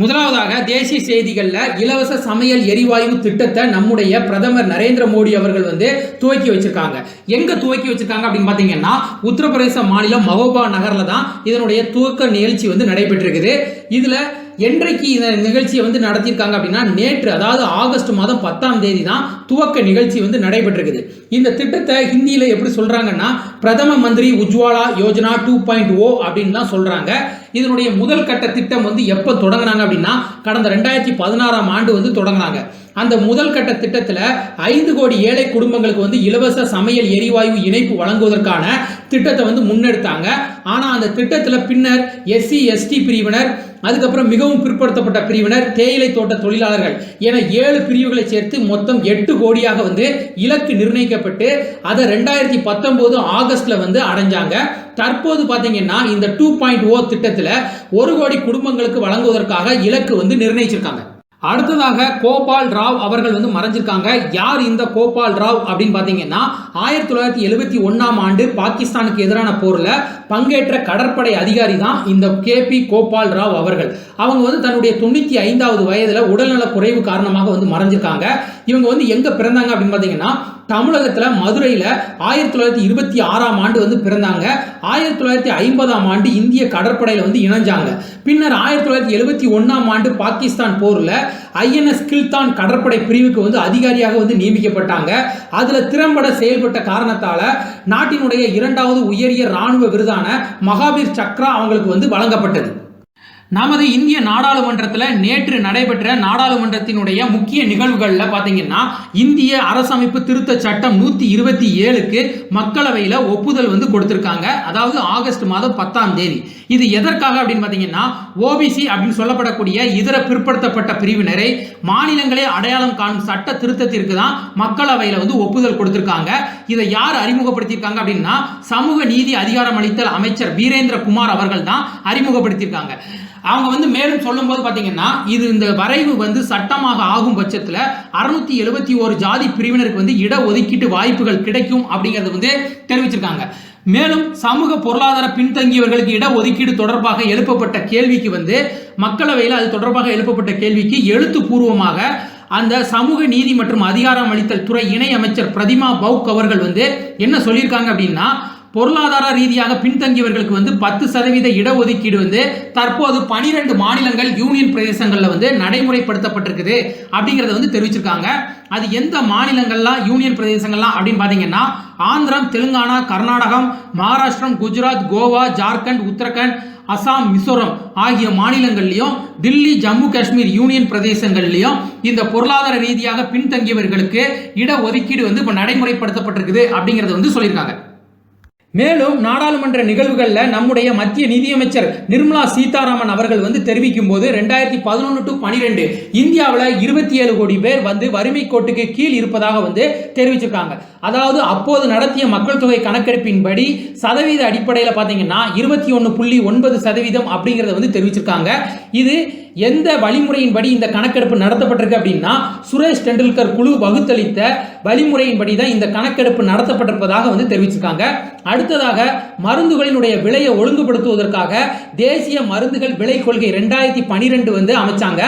முதலாவதாக தேசிய செய்திகளில் இலவச சமையல் எரிவாயு திட்டத்தை நம்முடைய பிரதமர் நரேந்திர மோடி அவர்கள் வந்து துவக்கி வச்சிருக்காங்க. எங்க துவக்கி வச்சிருக்காங்க அப்படின்னு பார்த்தீங்கன்னா உத்தரப்பிரதேச மாநிலம் மகோபா நகரில் தான் இதனுடைய துவக்க நிகழ்ச்சி வந்து நடைபெற்றிருக்குது. இதில் என்றைக்கு இந்த நிகழ்ச்சியை வந்து நடத்தியிருக்காங்க அப்படின்னா நேற்று அதாவது ஆகஸ்ட் மாதம் பத்தாம் தேதி தான் துவக்க நிகழ்ச்சி வந்து நடைபெற்றிருக்குது. இந்த திட்டத்தை ஹிந்தியில் எப்படி சொல்கிறாங்கன்னா Pradhan Mantri Ujjwala Yojana two point O அப்படின்னு தான் சொல்கிறாங்க இதனுடைய முதல் கட்ட திட்டம் வந்து எப்போ தொடங்கினாங்க அப்படின்னா கடந்த ரெண்டாயிரத்தி பதினாறாம் ஆண்டு வந்து தொடங்கினாங்க. அந்த முதல் கட்ட திட்டத்தில் ஐந்து கோடி ஏழை குடும்பங்களுக்கு வந்து இலவச சமையல் எரிவாயு இணைப்பு வழங்குவதற்கான திட்டத்தை வந்து முன்னெடுத்தாங்க. ஆனால் அந்த திட்டத்தில் பின்னர் எஸ்சி எஸ்டி பிரிவினர் அதுக்கப்புறம் மிகவும் பிற்படுத்தப்பட்ட பிரிவினர் தேயிலை தோட்ட தொழிலாளர்கள் என ஏழு பிரிவுகளை சேர்த்து மொத்தம் எட்டு கோடியாக வந்து இலக்கு நிர்ணயிக்கப்பட்டு அதை ரெண்டாயிரத்தி பத்தொம்போது ஆகஸ்ட்ல வந்து அடைஞ்சாங்க. தற்போது பார்த்தீங்கன்னா இந்த டூ பாயிண்ட் ஓ oh திட்டத்தில் ஒரு கோடி குடும்பங்களுக்கு வழங்குவதற்காக இலக்கு வந்து நிர்ணயிச்சிருக்காங்க. அடுத்ததாக கோபால் ராவ் அவர்கள் வந்து மறைஞ்சிருக்காங்க. யார் இந்த கோபால் ராவ் அப்படின்னு பார்த்தீங்கன்னா ஆயிரத்தி தொள்ளாயிரத்தி எழுபத்தி ஒன்றாம் ஆண்டு பாகிஸ்தானுக்கு எதிரான போரில் பங்கேற்ற கடற்படை அதிகாரி தான் இந்த கேபி கோபால் ராவ் அவர்கள். அவங்க வந்து தன்னுடைய தொண்ணூற்றி ஐந்தாவது வயதில் உடல்நல குறைவு காரணமாக வந்து மறைஞ்சிருக்காங்க. இவங்க வந்து எங்கே பிறந்தாங்க அப்படின்னு பார்த்தீங்கன்னா தமிழகத்தில் மதுரையில் ஆயிரத்தி தொள்ளாயிரத்தி இருபத்தி ஆறாம் ஆண்டு வந்து பிறந்தாங்க. ஆயிரத்தி தொள்ளாயிரத்தி ஐம்பதாம் ஆண்டு இந்திய கடற்படையில் வந்து இணைஞ்சாங்க. பின்னர் ஆயிரத்தி தொள்ளாயிரத்தி எழுபத்தி ஒன்றாம் ஆண்டு பாகிஸ்தான் போரில் ஐஎன்எஸ் கில்தான் கடற்படை பிரிவுக்கு வந்து அதிகாரியாக வந்து நியமிக்கப்பட்டாங்க. அதில் திறம்பட செயல்பட்ட காரணத்தால் நாட்டினுடைய இரண்டாவது உயரிய இராணுவ விருதான மகாவீர் சக்ரா அவங்களுக்கு வந்து வழங்கப்பட்டது. நமது இந்திய நாடாளுமன்றத்தில் நேற்று நடைபெற்ற நாடாளுமன்றத்தினுடைய முக்கிய நிகழ்வுகளில் பார்த்தீங்கன்னா இந்திய அரசமைப்பு திருத்த சட்டம் நூற்றி இருபத்தி ஏழுக்கு மக்களவையில் ஒப்புதல் வந்து கொடுத்துருக்காங்க. அதாவது ஆகஸ்ட் மாதம் பத்தாம் தேதி. இது எதற்காக அப்படின்னு பார்த்தீங்கன்னா ஓபிசி அப்படின்னு சொல்லப்படக்கூடிய இதர பிற்படுத்தப்பட்ட பிரிவினரை மாநிலங்களே அடையாளம் காணும் சட்ட திருத்தத்திற்கு தான் மக்களவையில் வந்து ஒப்புதல் கொடுத்துருக்காங்க. இதை யார் அறிமுகப்படுத்தியிருக்காங்க அப்படின்னா சமூக நீதி அதிகாரம் அளித்தல் அமைச்சர் வீரேந்திர குமார் அவர்கள் தான் அறிமுகப்படுத்தியிருக்காங்க. அவங்க வந்து மேலும் சொல்லும்போது பார்த்தீங்கன்னா இது இந்த வரைவு வந்து சட்டமாக ஆகும் பட்சத்தில் அறுநூத்தி எழுபத்தி ஒரு ஜாதி பிரிவினருக்கு வந்து இட ஒதுக்கீட்டு வாய்ப்புகள் கிடைக்கும் அப்படிங்கிறது வந்து தெரிவிச்சிருக்காங்க. மேலும் சமூக பொருளாதார பின்தங்கியவர்களுக்கு இட ஒதுக்கீடு தொடர்பாக எழுப்பப்பட்ட கேள்விக்கு வந்து மக்களவையில் அது தொடர்பாக எழுப்பப்பட்ட கேள்விக்கு எழுத்துப்பூர்வமாக அந்த சமூக நீதி மற்றும் அதிகாரம் அளித்தல் துறை இணை அமைச்சர் பிரதிமா பவுக் அவர்கள் வந்து என்ன சொல்லியிருக்காங்க அப்படின்னா பொருளாதார ரீதியாக பின்தங்கியவர்களுக்கு வந்து பத்து சதவீத இடஒதுக்கீடு வந்து தற்போது பனிரெண்டு மாநிலங்கள் யூனியன் பிரதேசங்களில் வந்து நடைமுறைப்படுத்தப்பட்டிருக்குது அப்படிங்கிறத வந்து தெரிவிச்சிருக்காங்க. அது எந்த மாநிலங்கள்லாம் யூனியன் பிரதேசங்கள்லாம் அப்படின்னு பார்த்தீங்கன்னா ஆந்திரம் தெலுங்கானா கர்நாடகம் மகாராஷ்டிரம் குஜராத் கோவா ஜார்க்கண்ட் உத்தரகண்ட் அசாம் மிசோரம் ஆகிய மாநிலங்கள்லையும் தில்லி ஜம்மு காஷ்மீர் யூனியன் பிரதேசங்கள்லையும் இந்த பொருளாதார ரீதியாக பின்தங்கியவர்களுக்கு இட ஒதுக்கீடு வந்து இப்போ நடைமுறைப்படுத்தப்பட்டிருக்குது அப்படிங்கிறத வந்து சொல்லியிருக்காங்க. மேலும் நாடாளுமன்ற நிகழ்வுகளில் நம்முடைய மத்திய நிதியமைச்சர் நிர்மலா சீதாராமன் அவர்கள் வந்து தெரிவிக்கும் போது ரெண்டாயிரத்தி பதினொன்று டு பனிரெண்டு இந்தியாவில் இருபத்தி ஏழு கோடி பேர் வந்து வறுமை கோட்டுக்கு கீழ் இருப்பதாக வந்து தெரிவிச்சிருக்காங்க. அதாவது அப்போது நடத்திய மக்கள் தொகை கணக்கெடுப்பின்படி சதவீத அடிப்படையில் பார்த்தீங்கன்னா இருபத்தி ஒன்று புள்ளி ஒன்பது சதவீதம் அப்படிங்கிறத வந்து தெரிவிச்சிருக்காங்க. இது எந்த வழிமுறையின்படி இந்த கணக்கெடுப்பு நடத்தப்பட்டிருக்கு அப்படின்னா சுரேஷ் டெண்டுல்கர் குழு வகுத்தளித்த வழிமுறையின்படி தான் இந்த கணக்கெடுப்பு நடத்தப்பட்டிருப்பதாக வந்து தெரிவிச்சிருக்காங்க. அடுத்ததாக மருந்துகளினுடைய விலையை ஒழுங்குபடுத்துவதற்காக தேசிய மருந்துகள் விலை கொள்கை ரெண்டாயிரத்தி பனிரெண்டு வந்து அமைச்சாங்க.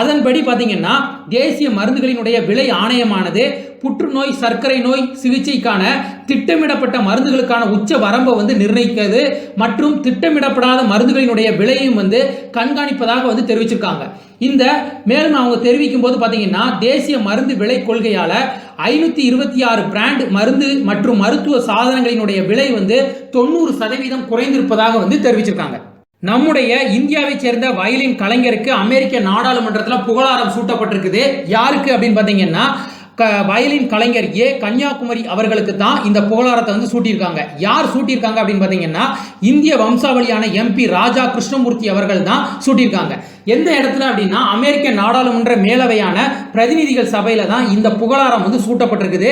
அதன்படி பார்த்தீங்கன்னா தேசிய மருந்துகளினுடைய விலை ஆணையமானது புற்றுநோய் சர்க்கரை நோய் சிகிச்சைக்கான திட்டமிடப்பட்ட மருந்துகளுக்கான உச்ச வரம்பை வந்து நிர்ணயிக்கிறது. மற்றும் திட்டமிடப்படாத மருந்துகளினுடைய விலையும் வந்து கண்காணிப்பதாக வந்து தெரிவிச்சிருக்காங்க. இந்த மேலும் அவங்க தெரிவிக்கும் போது பார்த்தீங்கன்னா தேசிய மருந்து விலை கொள்கையால் ஐநூற்றி இருபத்தி ஆறு பிராண்ட் மருந்து மற்றும் மருத்துவ சாதனங்களினுடைய விலை வந்து தொண்ணூறு சதவீதம் குறைந்திருப்பதாக வந்து தெரிவிச்சிருக்காங்க. நம்முடைய இந்தியாவை சேர்ந்த வயலின் கலைஞருக்கு அமெரிக்க நாடாளுமன்றத்தில் புகழாரம் சூட்டப்பட்டிருக்குது. யாருக்கு அப்படின்னு பார்த்தீங்கன்னா க வயலின் கலைஞர் ஏ. கன்னியாகுமரி அவர்களுக்கு தான் இந்த புகழாரத்தை வந்து சூட்டியிருக்காங்க. யார் சூட்டியிருக்காங்க அப்படின்னு பார்த்தீங்கன்னா இந்திய வம்சாவளியான எம்பி ராஜா கிருஷ்ணமூர்த்தி அவர்கள் தான் சூட்டியிருக்காங்க. எந்த இடத்துல அப்படின்னா அமெரிக்க நாடாளுமன்ற மேலவையான பிரதிநிதிகள் சபையில தான் இந்த புகழாரம் வந்து சூட்டப்பட்டிருக்குது.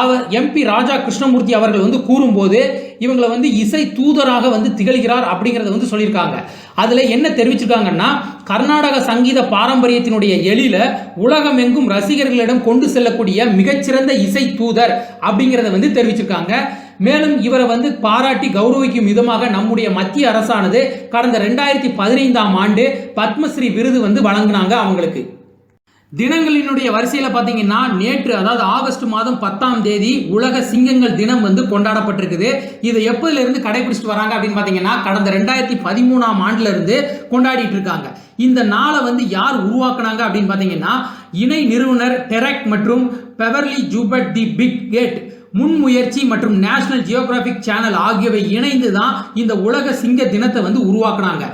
அவர் எம்பி ராஜா கிருஷ்ணமூர்த்தி அவர்கள் வந்து கூறும்போது இவங்களை வந்து இசை தூதராக வந்து திகழ்கிறார் அப்படிங்கிறத வந்து சொல்லியிருக்காங்க. அதில் என்ன தெரிவிச்சிருக்காங்கன்னா கர்நாடக சங்கீத பாரம்பரியத்தினுடைய எழில உலகமெங்கும் ரசிகர்களிடம் கொண்டு செல்லக்கூடிய மிகச்சிறந்த இசை தூதர் அப்படிங்கிறத வந்து தெரிவிச்சிருக்காங்க. மேலும் இவரை வந்து பாராட்டி கௌரவிக்கும் விதமாக நம்முடைய மத்திய அரசானது கடந்த ரெண்டாயிரத்தி பதினைந்தாம் ஆண்டு பத்மஸ்ரீ விருது வந்து வழங்கினாங்க அவங்களுக்கு. தினங்களினுடைய வரிசையில் பார்த்தீங்கன்னா நேற்று அதாவது ஆகஸ்ட் மாதம் பத்தாம் தேதி உலக சிங்கங்கள் தினம் வந்து கொண்டாடப்பட்டிருக்குது. இதை எப்போதுலேருந்து கடைபிடிச்சிட்டு வராங்க அப்படின்னு பார்த்தீங்கன்னா கடந்த ரெண்டாயிரத்தி பதிமூணாம் ஆண்டுலேருந்து கொண்டாடிட்டு இருக்காங்க. இந்த நாளை வந்து யார் உருவாக்குனாங்க அப்படின்னு பார்த்தீங்கன்னா இணை நிறுவனர் டெரக் மற்றும் Beverly Joubert the Big Cat முன்முயற்சி மற்றும் நேஷனல் ஜியோகிராபிக் சேனல் ஆகியவை இணைந்து தான் இந்த உலக சிங்க தினத்தை வந்து உருவாக்குனாங்க.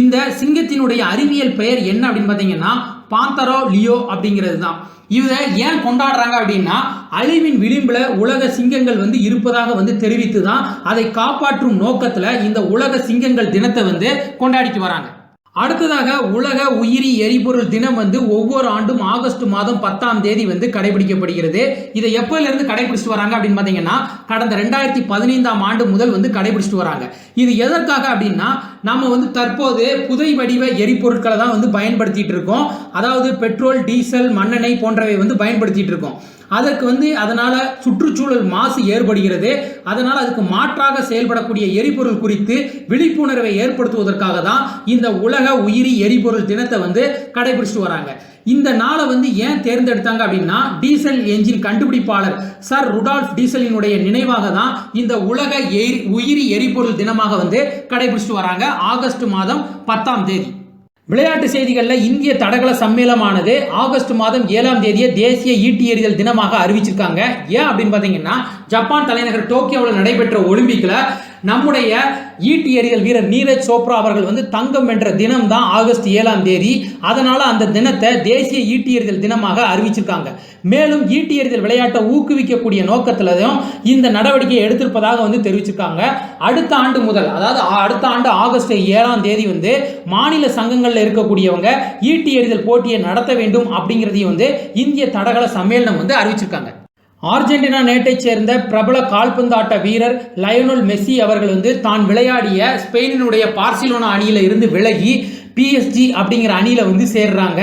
இந்த சிங்கத்தினுடைய அறிவியல் பெயர் என்ன அப்படின்னு பார்த்தீங்கன்னா பாந்தரோ லியோ அப்படிங்கிறது தான் இதை ஏன் கொண்டாடுறாங்க அப்படின்னா அழிவின் விளிம்பில் உலக சிங்கங்கள் வந்து இருப்பதாக வந்து தெரிவித்து தான் அதை காப்பாற்றும் நோக்கத்தில் இந்த உலக சிங்கங்கள் தினத்தை வந்து கொண்டாடிட்டு வராங்க. அடுத்ததாக உலக உயிரி எரிபொருள் தினம் வந்து ஒவ்வொரு ஆண்டும் ஆகஸ்ட் மாதம் பத்தாம் தேதி வந்து கடைபிடிக்கப்படுகிறது. இதை எப்போலேருந்து கடைபிடிச்சிட்டு வராங்க அப்படின்னு பார்த்தீங்கன்னா கடந்த ரெண்டாயிரத்தி பதினைந்தாம் ஆண்டு முதல் வந்து கடைபிடிச்சிட்டு வராங்க. இது எதற்காக அப்படின்னா நம்ம வந்து தற்போது புதை வடிவ எரிபொருட்களை தான் வந்து பயன்படுத்திட்டு இருக்கோம். அதாவது பெட்ரோல் டீசல் மண்ணெண்ணெய் போன்றவை வந்து பயன்படுத்திட்டு இருக்கோம். அதற்கு வந்து அதனால் சுற்றுச்சூழல் மாசு ஏற்படுகிறது. அதனால் அதுக்கு மாற்றாக செயல்படக்கூடிய எரிபொருள் குறித்து விழிப்புணர்வை ஏற்படுத்துவதற்காக தான் இந்த உலக உயிரி எரிபொருள் தினத்தை வந்து கடைபிடிச்சிட்டு வராங்க. இந்த நாளை வந்து ஏன் தேர்ந்தெடுத்தாங்க அப்படின்னா டீசல் என்ஜின் கண்டுபிடிப்பாளர் சர் ருடால்ஃப் டீசலினுடைய நினைவாக தான் இந்த உலக எரி உயிரி எரிபொருள் தினமாக வந்து கடைபிடிச்சிட்டு வராங்க. ஆகஸ்ட் மாதம் பத்தாம் தேதி. விளையாட்டு செய்திகளில் இந்திய தடகள சம்மேளமானது ஆகஸ்ட் மாதம் ஏழாம் தேதியை தேசிய ஈட்டி எறிதல் தினமாக அறிவிச்சிருக்காங்க. ஏன் அப்படின்னு பார்த்தீங்கன்னா ஜப்பான் தலைநகர் டோக்கியோவில் நடைபெற்ற ஒலிம்பிக்கில் நம்முடைய ஈட்டி எறிதல் வீரர் நீரஜ் சோப்ரா அவர்கள் வந்து தங்கம் வென்ற தினம் தான் ஆகஸ்ட் ஏழாம் தேதி. அதனால் அந்த தினத்தை தேசிய ஈட்டி எறிதல் தினமாக அறிவிச்சிருக்காங்க. மேலும் ஈட்டி எறிதல் விளையாட்டை ஊக்குவிக்கக்கூடிய நோக்கத்திலையும் இந்த நடவடிக்கையை எடுத்திருப்பதாக வந்து தெரிவிச்சிருக்காங்க. அடுத்த ஆண்டு முதல் அதாவது அடுத்த ஆண்டு ஆகஸ்ட் ஏழாம் தேதி வந்து மாநில சங்கங்களில் இருக்கக்கூடியவங்க ஈட்டி எறிதல் போட்டியை நடத்த வேண்டும் அப்படிங்கிறதையும் வந்து இந்திய தடகள சம்மேளனம் வந்து அறிவிச்சிருக்காங்க. அர்ஜென்டினா நேட்டைச் சேர்ந்த பிரபல கால்பந்தாட்ட வீரர் லயனல் மெஸ்ஸி அவர்கள் வந்து தான் விளையாடிய ஸ்பெயினினுடைய பார்சிலோனா அணியில் இருந்து விலகி பிஎஸ்ஜி அப்படிங்கிற அணியில் வந்து சேர்றாங்க.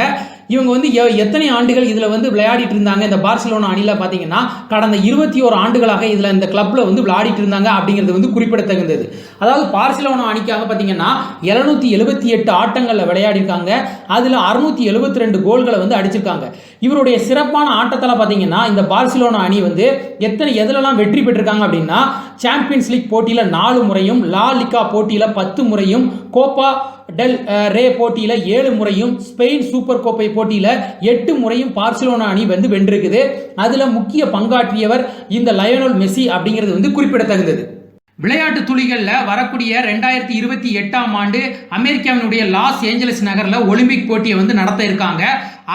இவங்க வந்து எ- எத்தனை ஆண்டுகள் இதில் வந்து விளையாடிட்டு இருந்தாங்க? இந்த பார்சிலோனா அணியில் பார்த்தீங்கன்னா கடந்த இருபத்தி ஓரு ஆண்டுகளாக இதில் இந்த கிளப்பில் வந்து விளையாடிட்டு இருந்தாங்க அப்படிங்கிறது வந்து குறிப்பிடத்தகுந்தது. அதாவது பார்சிலோனா அணிக்காக பார்த்தீங்கன்னா எழுநூத்தி எழுபத்தி எட்டு ஆட்டங்களில் விளையாடிருக்காங்க. அதில் அறுநூத்தி எழுபத்தி ரெண்டு கோல்களை வந்து அடிச்சிருக்காங்க. இவருடைய சிறப்பான ஆட்டத்தில் பார்த்தீங்கன்னா இந்த பார்சிலோனா அணி வந்து எத்தனை எதுலலாம் வெற்றி பெற்றிருக்காங்க அப்படின்னா சாம்பியன்ஸ் லீக் போட்டியில் நாலு முறையும் லா லிகா போட்டியில் பத்து முறையும் கோப்பா டெல் ரே போட்டியில் ஏழு முறையும் ஸ்பெயின் சூப்பர் கோப்பை போட்டியில் எட்டு முறையும் பார்சிலோனா அணி வந்து வென்றிருக்குது. அதில் முக்கிய பங்காற்றியவர் இந்த லயனல் மெஸ்ஸி அப்படிங்கிறது வந்து குறிப்பிடத்தகுந்தது. விளையாட்டு துளிகளில் வரக்கூடிய ரெண்டாயிரத்தி இருபத்தி எட்டாம் ஆண்டு அமெரிக்காவினுடைய லாஸ் ஏஞ்சலஸ் நகரில் ஒலிம்பிக் போட்டியை வந்து நடத்த இருக்காங்க.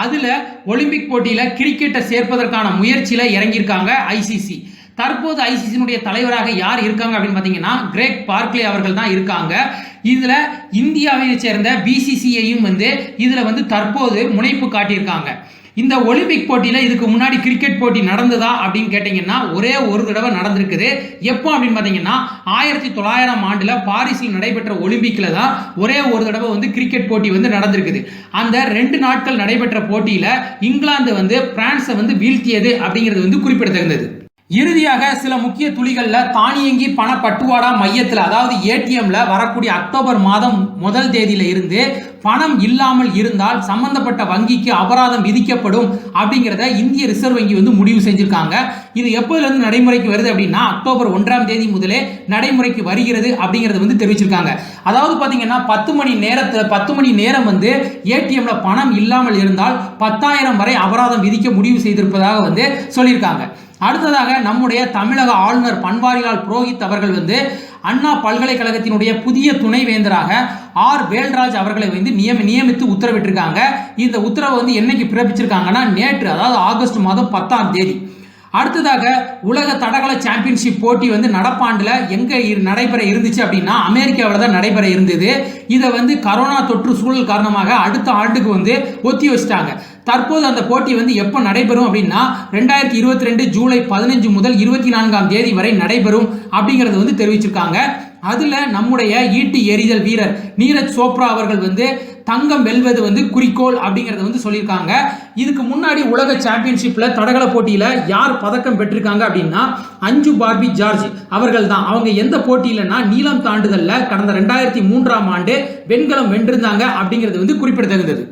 அதில் ஒலிம்பிக் போட்டியில் கிரிக்கெட்டை சேர்ப்பதற்கான முயற்சியில் இறங்கியிருக்காங்க ஐசிசி தற்போது ஐசிசியினுடைய தலைவராக யார் இருக்காங்க அப்படின்னு பார்த்தீங்கன்னா கிரேக் பார்க்லே அவர்கள் தான் இருக்காங்க. இதில் இந்தியாவை சேர்ந்த பிசிசிஐயும் வந்து இதில் வந்து தற்போது முனைப்பு காட்டியிருக்காங்க. இந்த ஒலிம்பிக் போட்டியில் இதுக்கு முன்னாடி கிரிக்கெட் போட்டி நடந்ததா அப்படின்னு கேட்டிங்கன்னா ஒரே ஒரு தடவை நடந்திருக்குது. எப்போ அப்படின்னு பார்த்தீங்கன்னா ஆயிரத்தி தொள்ளாயிரம் ஆண்டில் பாரிஸில் நடைபெற்ற ஒலிம்பிக்கில் தான் ஒரே ஒரு தடவை வந்து கிரிக்கெட் போட்டி வந்து நடந்திருக்குது. அந்த ரெண்டு நாட்கள் நடைபெற்ற போட்டியில் இங்கிலாந்து வந்து பிரான்ஸை வந்து வீழ்த்தியது அப்படிங்கிறது வந்து குறிப்பிடத்தகுந்தது. இறுதியாக சில முக்கிய துளிகளில் தானியங்கி பண பட்டுவாடா மையத்தில் அதாவது ஏடிஎம்ல வரக்கூடிய அக்டோபர் மாதம் முதல் தேதியில இருந்து பணம் இல்லாமல் இருந்தால் சம்பந்தப்பட்ட வங்கிக்கு அபராதம் விதிக்கப்படும் அப்படிங்கிறத இந்திய ரிசர்வ் வங்கி வந்து முடிவு செஞ்சிருக்காங்க. இது எப்போதுலேருந்து நடைமுறைக்கு வருது அப்படின்னா அக்டோபர் ஒன்றாம் தேதி முதலே நடைமுறைக்கு வருகிறது அப்படிங்கிறது வந்து தெரிவிச்சிருக்காங்க. அதாவது பார்த்தீங்கன்னா பத்து மணி நேரத்தில் பத்து மணி நேரம் வந்து ஏடிஎம்ல பணம் இல்லாமல் இருந்தால் பத்தாயிரம் வரை அபராதம் விதிக்க முடிவு செய்திருப்பதாக வந்து சொல்லியிருக்காங்க. அடுத்ததாக நம்முடைய தமிழக ஆளுநர் பன்வாரிலால் புரோஹித் அவர்கள் வந்து அண்ணா பல்கலைக்கழகத்தினுடைய புதிய துணைவேந்தராக ஆர். வேல்ராஜ் அவர்களை வந்து நியமி நியமித்து உத்தரவிட்டிருக்காங்க. இந்த உத்தரவை வந்து என்னைக்கு பிறப்பிச்சிருக்காங்கன்னா நேற்று அதாவது ஆகஸ்ட் மாதம் பத்தாம் தேதி. அடுத்ததாக உலக தடகள சாம்பியன்ஷிப் போட்டி வந்து நடப்பாண்டில் எங்கே நடைபெற இருந்துச்சு அப்படின்னா அமெரிக்காவில் தான் நடைபெற இருந்தது. இதை வந்து கரோனா தொற்று சூழல் காரணமாக அடுத்த ஆண்டுக்கு வந்து ஒத்தி வச்சிட்டாங்க. தற்போது அந்த போட்டி வந்து எப்போ நடைபெறும் அப்படின்னா ரெண்டாயிரத்தி இருபத்தி ரெண்டு ஜூலை பதினஞ்சு முதல் இருபத்தி நான்காம் தேதி வரை நடைபெறும் அப்படிங்கிறது வந்து தெரிவிச்சிருக்காங்க. அதில் நம்முடைய ஈட்டி எறிதல் வீரர் நீரஜ் சோப்ரா அவர்கள் வந்து தங்கம் வெல்வது வந்து குறிக்கோள் அப்படிங்கிறத வந்து சொல்லியிருக்காங்க. இதுக்கு முன்னாடி உலக சாம்பியன்ஷிப்பில் தடகள போட்டியில் யார் பதக்கம் பெற்றிருக்காங்க அப்படின்னா அஞ்சு பார்பி ஜார்ஜ் அவர்கள் தான். அவங்க எந்த போட்டியில்னா நீளம் தாண்டுதலில் கடந்த ரெண்டாயிரத்தி மூன்றாம் ஆண்டு வெண்கலம் வென்றிருந்தாங்க அப்படிங்கிறது வந்து குறிப்பிடத்தகுந்தது.